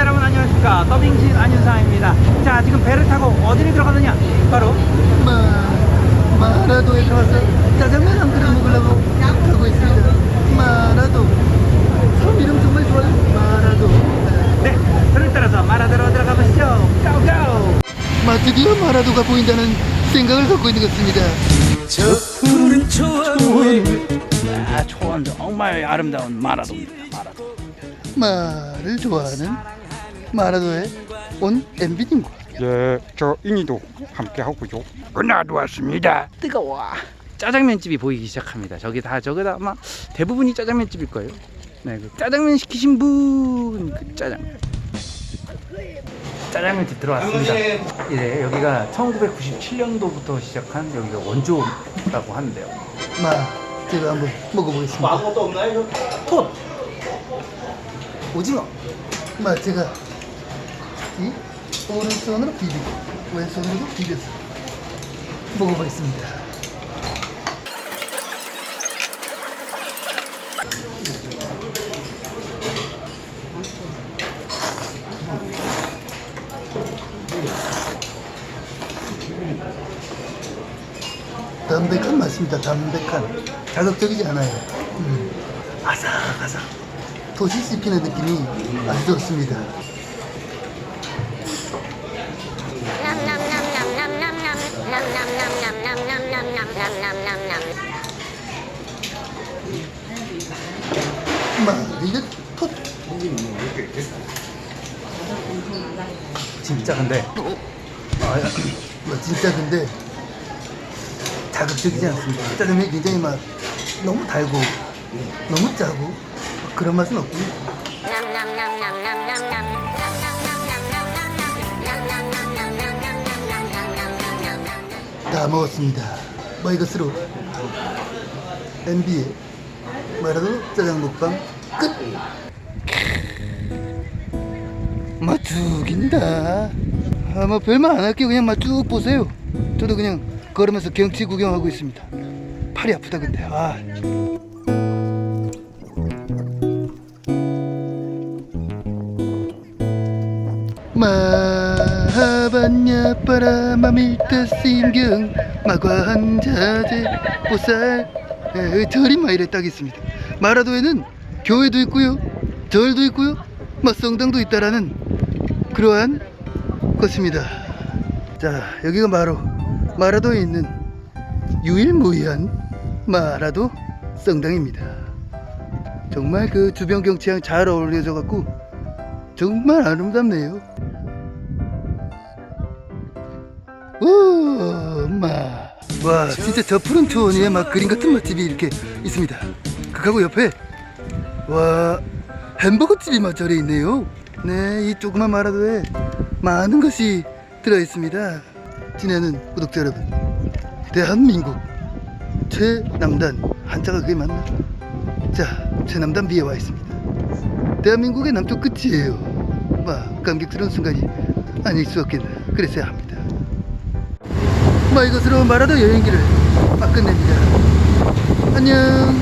여러분 안녕하십니까 더빙신 안윤상입니다 자 지금 배를 타고 어디를 들어가느냐 바로 마, 마라도에 들어와서 짜장면 한 그릇 먹으려고 가고 있습니다. 마라도. 섬 이름 정말 좋아요. 마라도. 네 저를 따라서 마라도로 들어가 보시죠 고고 마, 드디어 마라도가 보인다는 생각을 갖고 있는 것 같습니다. 저 푸른 초원에 아 초원 정말 아름다운 마라도입니다 마라도 마를 좋아하는 마라도에 온 MB님과 예, 저 인이도 함께 하고요. 은하도 왔습니다. 뜨거워. 짜장면집이 보이기 시작합니다. 저기 다 저기 다 아마 대부분이 짜장면집일 거예요. 네, 그 짜장면 시키신 분 그 짜장면 짜장면집 들어왔습니다. 예, 여기가 1997년도부터 시작한 여기가 원조라고 하는데요. 마, 제가 한번 먹어보겠습니다. 아무것도 없나요? 톳! 오징어. 마, 제가 이 오른손으로 비비고 왼손으로 비벼서 먹어보겠습니다. 담백한 맛입니다. 담백한 자극적이지 않아요. 음. 아삭아삭 도시 씹히는 느낌이 아주 좋습니다. 마 이게 톳 진짜 근데 아, 뭐 진짜 근데 자극적이지 않습니다. 짜장면이 굉장히 막 너무 달고 너무 짜고 그런 맛은 없고요. 다 먹었습니다. 뭐 이것으로 MB의 마라도 짜장 먹방 끝. 맛 죽인다. 아, 뭐 별말 안 할게요. 그냥 맛쭉 보세요. 저도 그냥 걸으면서 경치 구경하고 있습니다. 팔이 아프다 근데. 아. 마하반야 바라마 밀타 심경 마과한 자재 보살 에, 절이 마이래 딱 있습니다. 마라도에는 교회도 있고요, 절도 있고요, 마성당도 있다라는 그러한 것입니다. 자, 여기가 바로 마라도에 있는 유일무이한 마라도 성당입니다. 정말 그 주변 경치랑 잘 어울려져 갖고 정말 아름답네요. 오, 마. 와, 진짜 저 푸른 초원에 막 그림 같은 맛집이 이렇게 있습니다. 그하고 옆에 와 햄버거 집이 막 저래 있네요. 네, 이 조그만 마라도에 많은 것이 들어 있습니다. 지내는 구독자 여러분, 대한민국 최남단 한자가 그게 맞나? 자, 최남단 비에 와 있습니다. 대한민국의 남쪽 끝이에요. 와, 감격스러운 순간이 아닐 수 없겠나. 그랬어야 합니다. 마 이것으로 마라도 여행기를 막 끝냅니다. 안녕.